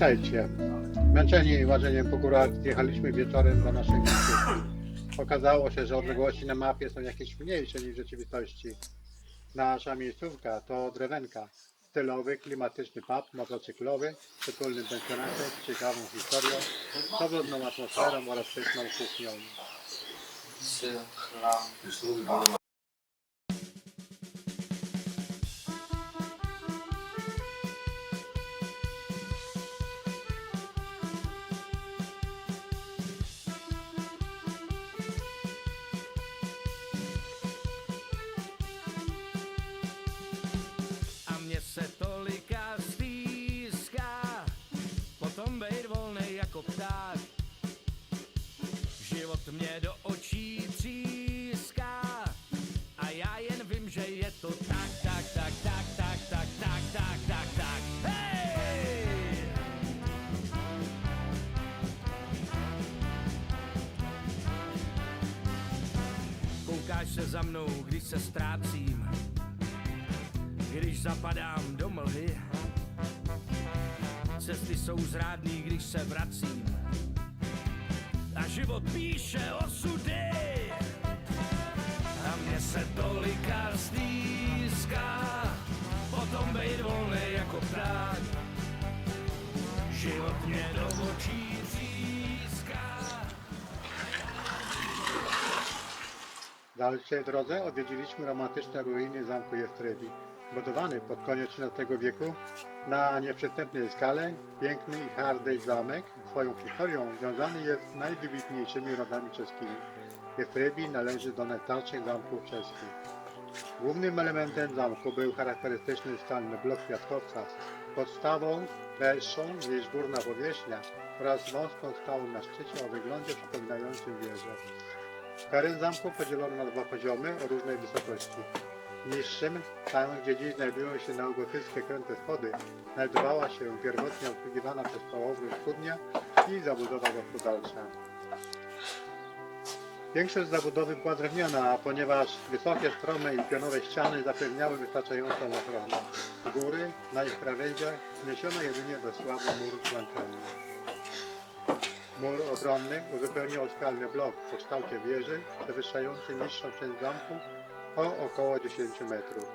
Witajcie. Męczeni łażeniem po górach zjechaliśmy wieczorem do naszej miejscówki. Okazało się, że odległości na mapie są jakieś mniejsze niż w rzeczywistości. Nasza miejscówka to Drewenka. Stylowy, klimatyczny pub motocyklowy, przytulnym pensjonatem z ciekawą historią, powodną atmosferą oraz pyszną kuchnią. Za mnou, když se ztrácím, když zapadám do mlhy. Cesty jsou zrádný, když se vracím. A život píše osudy. A mě se tolika stýská, potom bejt volnej jako pták. Život mě do očí dalszej drodze odwiedziliśmy romantyczne ruiny zamku Jestrebi. Budowany pod koniec XIII wieku na nieprzystępnej skale, piękny i hardy zamek swoją historią związany jest z najwybitniejszymi rodami czeskimi. Jestrebi należy do najstarszych zamków czeskich. Głównym elementem zamku był charakterystyczny skalny blok kwiatkowca. Podstawą dalszą jest górna powierzchnia oraz wąską skałą na szczycie o wyglądzie przypominającym wieżę. Teren zamku podzielono na dwa poziomy o różnej wysokości. Niższym, tam gdzie dziś znajdują się neogotyckie kręte schody, znajdowała się pierwotnie obsługiwana przez połowę studnia i zabudowa gospodarcza. Większość zabudowy była drewniana, ponieważ wysokie, strome i pionowe ściany zapewniały wystarczającą ochronę. Góry, na ich krawędziach wniesiono jedynie bezsławny mur flankelny. Mur obronny uzupełniał skalny blok o kształcie wieży, przewyższający niższą część zamku o około 10 metrów.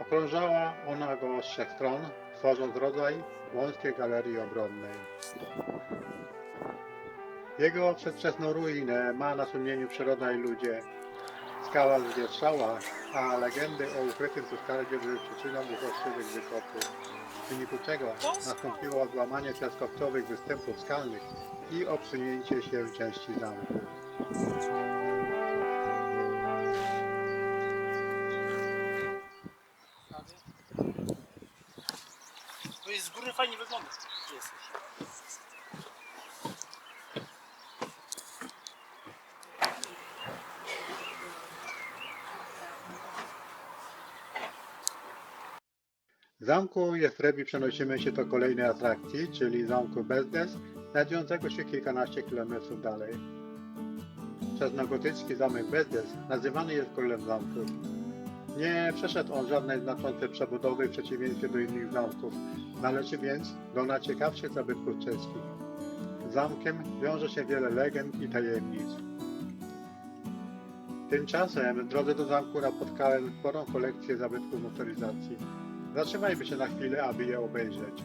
Okrążała ona go z trzech stron, tworząc rodzaj wąskiej galerii obronnej. Jego przedwczesną ruinę ma na sumieniu przyroda i ludzie. Skała zwietrzała, a legendy o ukrytym tu skarbie były przyczyną uchodźczych wykopów w wyniku czego nastąpiło odłamanie piaskowcowych występów skalnych i obsunięcie się części zamku. Zamku Jestrebi przenosimy się do kolejnej atrakcji, czyli zamku Bezdes, znajdującego się kilkanaście kilometrów dalej. Czarnogotycki zamek Bezdes nazywany jest królem zamków. Nie przeszedł on żadnej znaczącej przebudowy w przeciwieństwie do innych zamków, należy więc do najciekawszych zabytków czeskich. Z zamkiem wiąże się wiele legend i tajemnic. Tymczasem w drodze do zamku napotkałem sporą kolekcję zabytków motoryzacji. Zatrzymajmy się na chwilę, aby je obejrzeć.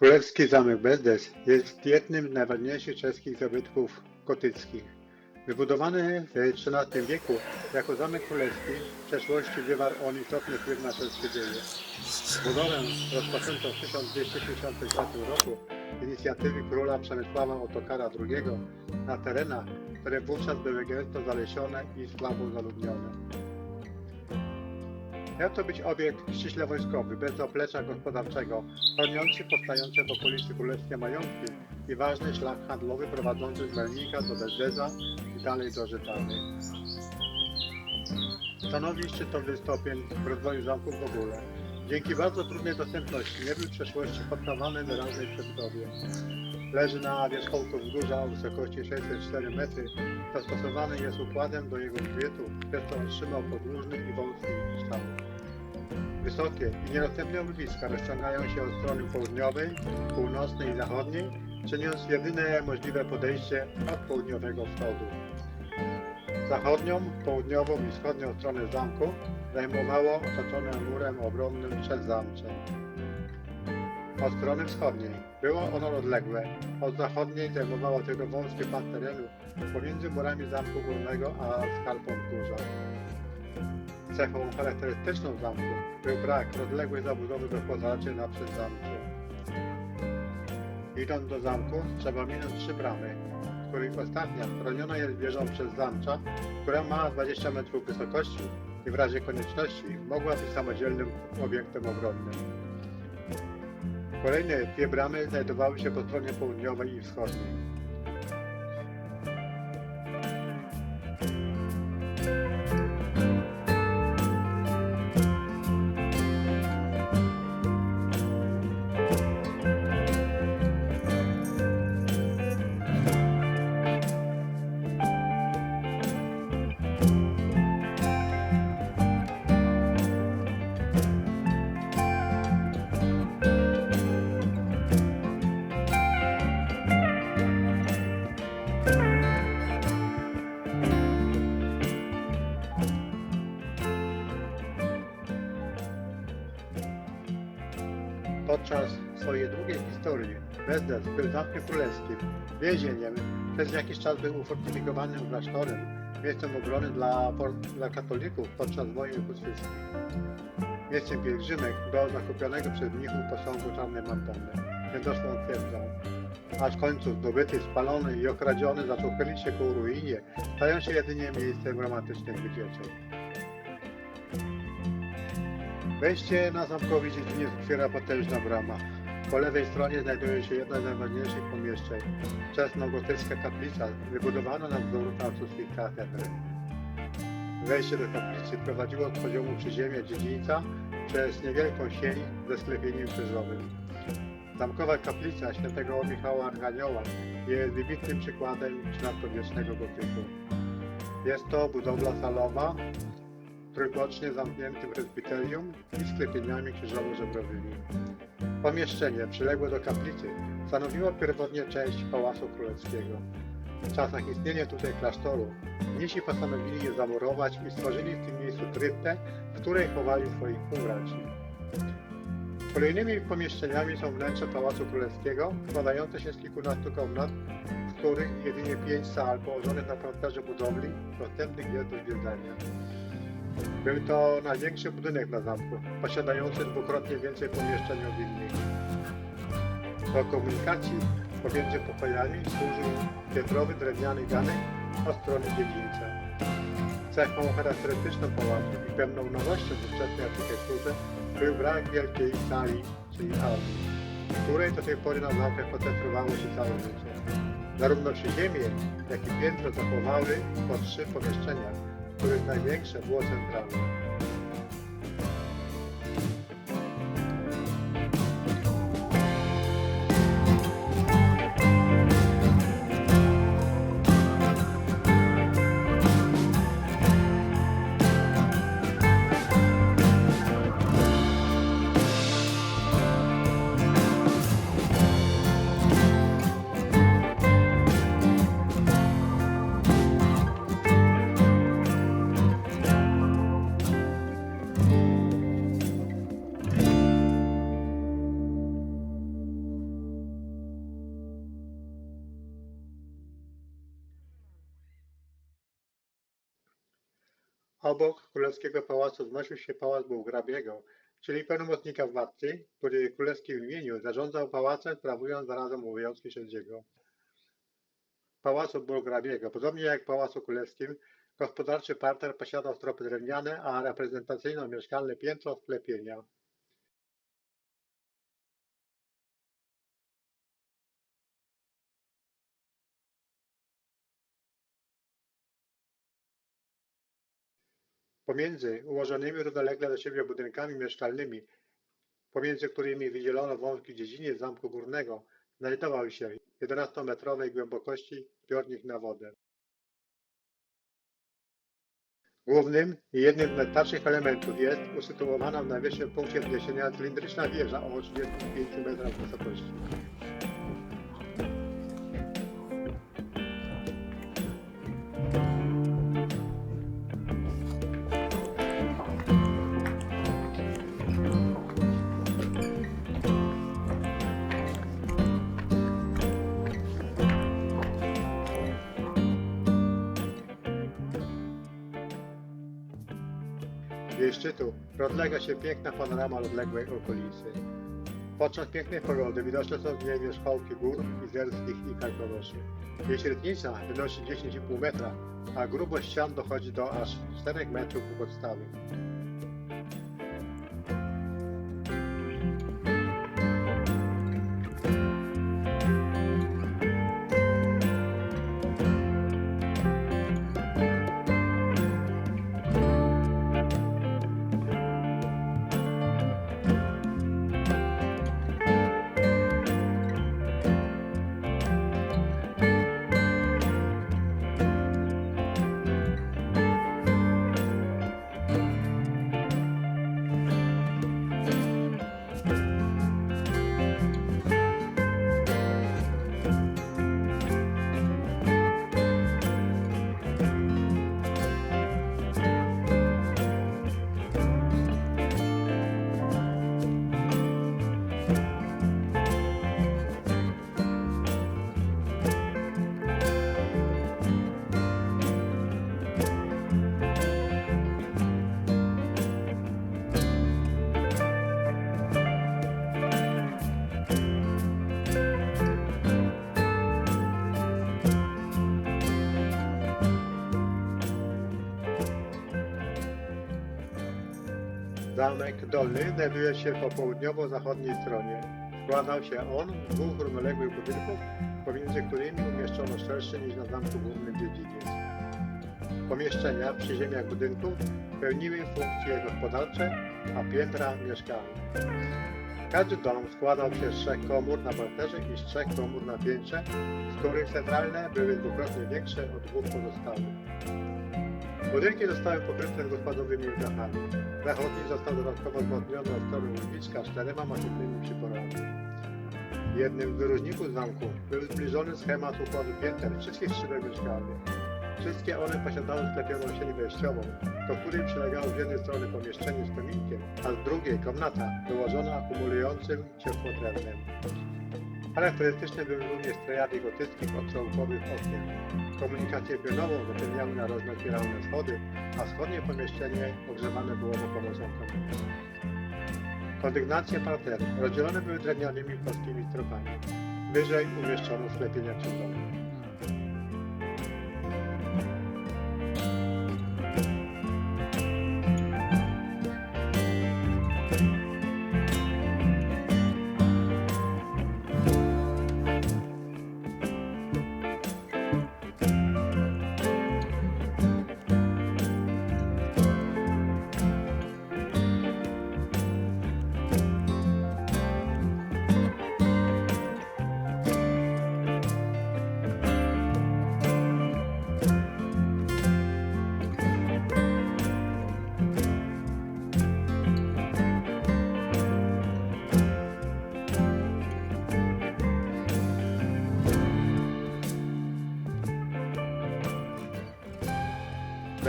Królewski Zamek Bezdes jest jednym z najważniejszych czeskich zabytków gotyckich. Wybudowany w XIII wieku jako zamek królewski, w przeszłości wywarł on istotny wpływ na czeskie dzieje. Budowę rozpoczęto w 1264 roku z inicjatywy króla Przemysława Otokara II na terenach, które wówczas były gęsto zalesione i słabo zaludnione. Miał to być obiekt ściśle wojskowy, bez zaplecza gospodarczego, chroniący powstające w okolicy królewskie majątki i ważny szlak handlowy prowadzący z Melnika do Bezdeza i dalej do Żytany. Stanowi szczytowy stopień w rozwoju zamku w ogóle. Dzięki bardzo trudnej dostępności nie był w przeszłości poddawany wyraźnej przebudowie. Leży na wierzchołku wzgórza o wysokości 604 metry. Dostosowany jest układem do jego szczytu, przez co otrzymał podłużny i wąski kształt. Wysokie i niedostępne urwiska rozciągają się od strony południowej, północnej i zachodniej, czyniąc jedyne możliwe podejście od południowego wschodu. Zachodnią, południową i wschodnią stronę zamku zajmowało otoczone murem obronnym przedzamcze. Od strony wschodniej było ono odległe, od zachodniej zajmowało tylko wąski pas terenu pomiędzy murami zamku górnego a skalpą wzgórza. Cechą charakterystyczną zamku był brak rozległej zabudowy gospodarczej na przedzamcze. Idąc do zamku trzeba minąć trzy bramy, z których ostatnia chroniona jest wieżą przez zamcza, która ma 20 metrów wysokości i w razie konieczności mogła być samodzielnym obiektem obronnym. Kolejne dwie bramy znajdowały się po stronie południowej i wschodniej. Historii Bezdes był zamkiem królewskim, więzieniem, przez jakiś czas był ufortyfikowanym klasztorem, miejscem obrony dla, dla katolików podczas wojen husyckich. Miejscem pielgrzymek do zakupionego przez mnichów posągu Czarnej Madonny, niedoszłą twierdzą. Aż w końcu zdobyty, spalony i okradziony zaczął chylić się ku ruinie, stając się jedynie miejscem romantycznym wycieczek. Wejście na zamkowi dziedzinie otwiera potężna brama. Po lewej stronie znajduje się jedna z najważniejszych pomieszczeń. Wczesnogotycka kaplica, wybudowana na wzór francuskich katedr. Wejście do kaplicy prowadziło od poziomu przyziemia dziedzińca przez niewielką sień ze sklepieniem krzyżowym. Zamkowa kaplica świętego Michała Archanioła jest wybitnym przykładem XIII-wiecznego gotyku. Jest to budowla salowa, trójbocznie zamkniętym prezbiterium i sklepieniami krzyżowo-żebrowymi. Pomieszczenie przyległe do kaplicy stanowiło pierwotnie część Pałacu Królewskiego. W czasach istnienia tutaj klasztoru mnisi postanowili je zamurować i stworzyli w tym miejscu kryptę, w której chowali swoich półbraci. Kolejnymi pomieszczeniami są wnętrze Pałacu Królewskiego, składające się z kilkunastu komnat, z których jedynie pięć sal położonych na parterze budowli dostępnych jest do zwiedzania. Był to największy budynek na zamku, posiadający dwukrotnie więcej pomieszczeń od innych. Do komunikacji pomiędzy pokojami służył piętrowy drewniany ganek od strony dziedzińca. Cechą charakterystyczną pałacu i pewną nowością w ówczesnej architekturze był brak wielkiej sali, czyli auli, w której do tej pory na zamkach koncentrowało się całe życie. Zarówno przyziemie, jak i piętro zachowały po trzy pomieszczenia, których największe było centralne. Obok królewskiego pałacu znosił się pałac Bułgrabiego, czyli pełnomocnika władcy, który w królewskim imieniu zarządzał pałacem, sprawując zarazem obowiązki sędziego. Pałacu Bułgrabiego, podobnie jak Pałacu Królewskim, gospodarczy parter posiadał stropy drewniane, a reprezentacyjno-mieszkalne piętro sklepienia. Pomiędzy ułożonymi równolegle do siebie budynkami mieszkalnymi, pomiędzy którymi wydzielono wąski dziedziniec zamku górnego, znajdował się 11-metrowej głębokości zbiornik na wodę. Głównym i jednym z najstarszych elementów jest usytuowana w najwyższym punkcie wzniesienia cylindryczna wieża o 35 metrach wysokości. Rozlega się piękna panorama odległej okolicy. Podczas pięknej pogody widoczne są niej wierzchołki gór izerskich i karkonoszy. Jej średnica wynosi 10,5 metra, a grubość ścian dochodzi do aż 4 metrów u podstawy. Zamek Dolny znajduje się po południowo-zachodniej stronie. Składał się on z dwóch równoległych budynków, pomiędzy którymi umieszczono szerszy niż na zamku głównym dziedziniec. Pomieszczenia przy ziemiach budynków pełniły funkcje gospodarcze, a piętra mieszkalne. Każdy dom składał się z trzech komór na parterze i z trzech komór na piętrze, z których centralne były dwukrotnie większe od dwóch pozostałych. Budynki zostały pokryte gospodowymi dachami. Zachodni został dodatkowo wzmocniony od strony łowiska czterema masywnymi przyporami. Jednym z wyróżników zamku był zbliżony schemat układu pięter wszystkich skrzynek mieszkalnych. Wszystkie one posiadały sklepioną sieć wejściową, do której przylegało z jednej strony pomieszczenie z kominkiem, a z drugiej komnata wyłożona akumulującym ciepło drewnem. Charakterystyczne były również strojady gotyckich odciągowych okien. Komunikację pionową zapewniały narożne otwieralne schody, a wschodnie pomieszczenie ogrzewane było za pomocą komina. Kondygnacje parteru rozdzielone były drewnianymi płaskimi stropami. Wyżej umieszczono sklepienia księgowe.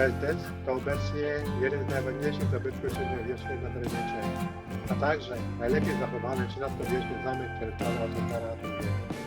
Bezdec to obecnie jeden z najważniejszych zabytków średniowiecznych na terenie Czech, a także najlepiej zachowany XIII-wieczny zamek Czerwona Cezara II.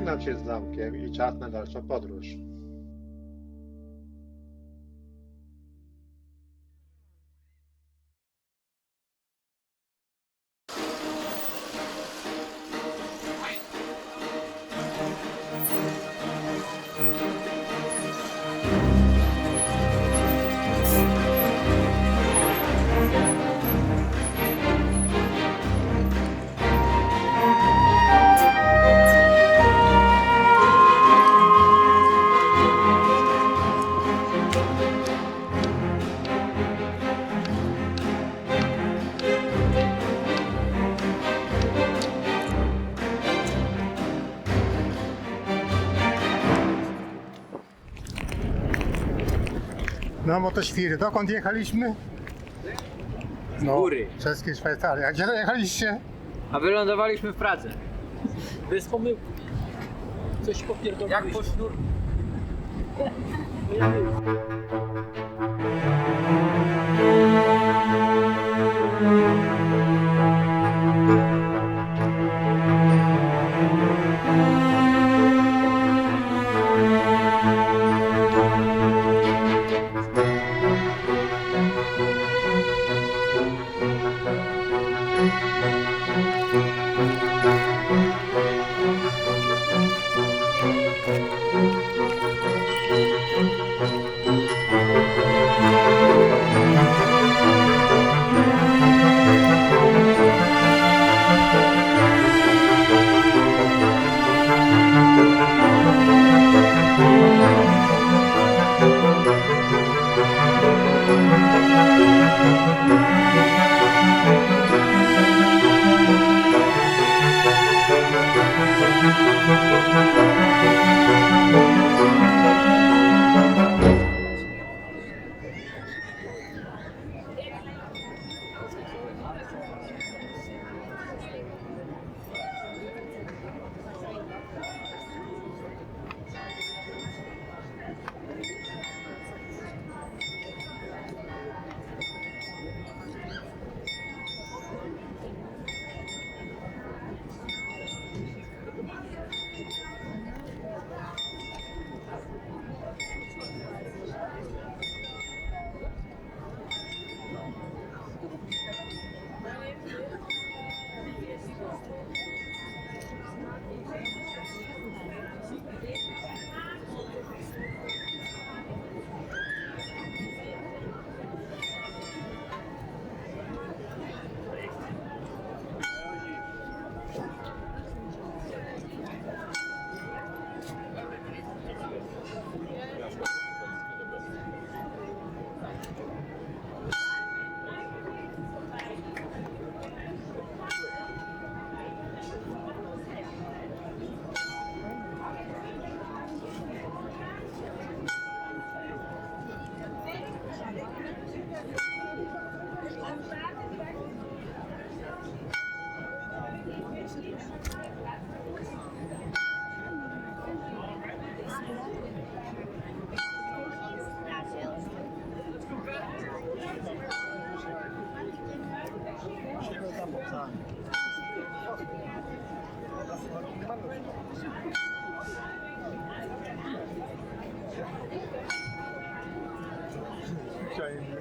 Pożegnać się z zamkiem i czas na dalszą podróż. No bo to świry. Dokąd jechaliśmy? No, góry. Czeskie Szwajcaria. A gdzie jechaliście? A wylądowaliśmy w Pradze. Bez pomyłki. Coś popierdoliłeś. Jak po sznur...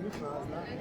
fazla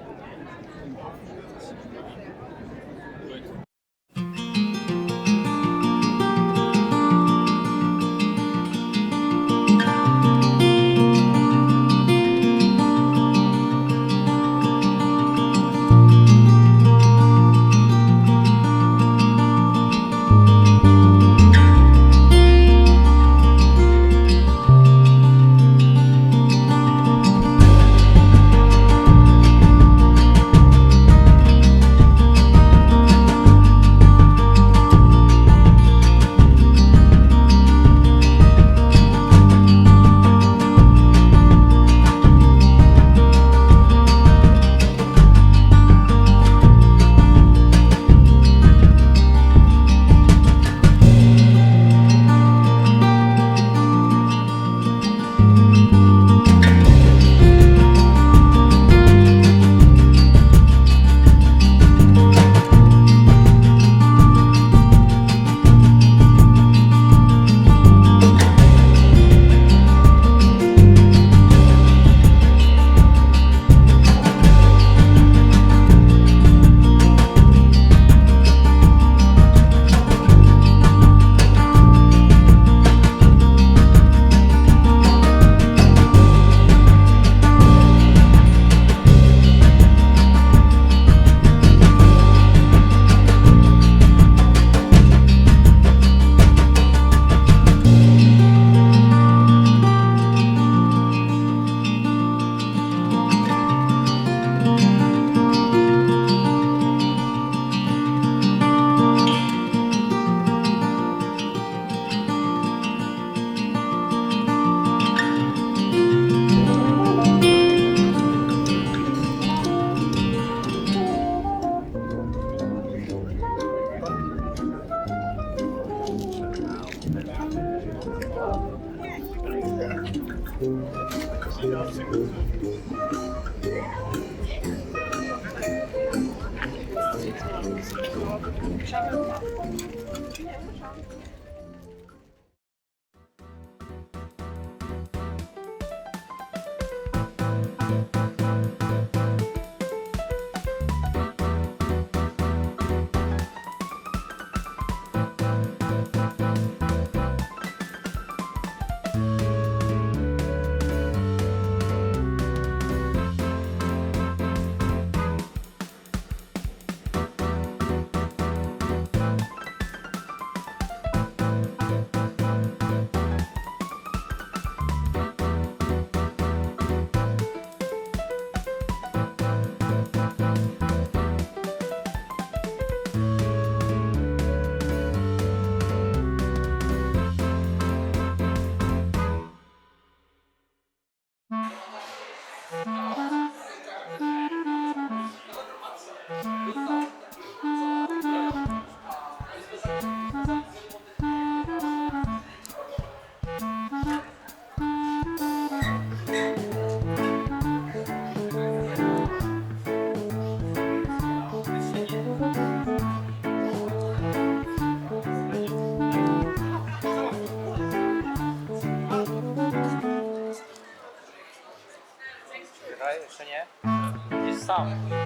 Jeszcze nie? Jest sam.